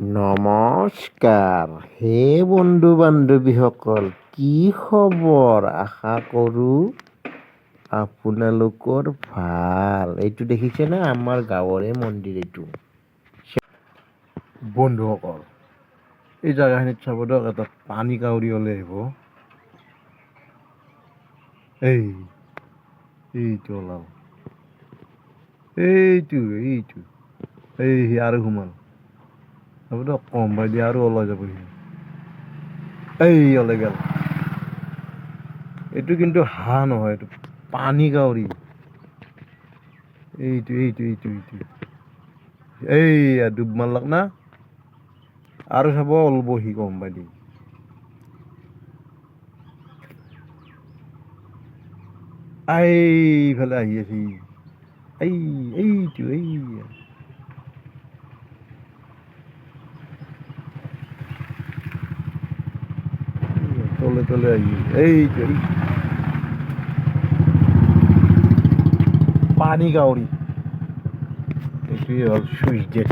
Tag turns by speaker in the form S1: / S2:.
S1: নমস্কাৰ। হে বন্ধু বান্ধৱীসকল কি খবৰ? আশা কৰোঁ আপোনালোকৰ ভালো। এইটো দেখিছেনে আমাৰ গাঁৱৰে মন্দিৰ এইটো।
S2: বন্ধুসকল, এই জেগাখিনিত চাব দিয়ক এটা পানী কাউৰী ওলাই আহিব। এই, এইটো ওলাল এইটো এইটো। এই আৰু সোমাল। দিয়ক কম বাই দিয়ে আৰু ওলাই যাব এই ওলাই গেল। এইটো কিন্তু হাঁহ নহয়, এইটো পানী কাউৰী এইটো এইটো এইটো এইটো। এইয়া ডুব মাৰলাক না। আৰু চাব ওলব সি গম পাই দি এইফালে আহি আছে এই এইটো এই তলে তলে আহি আছে। এইটো এই পানি গাউরি এইটোৱে হ'ল ডেট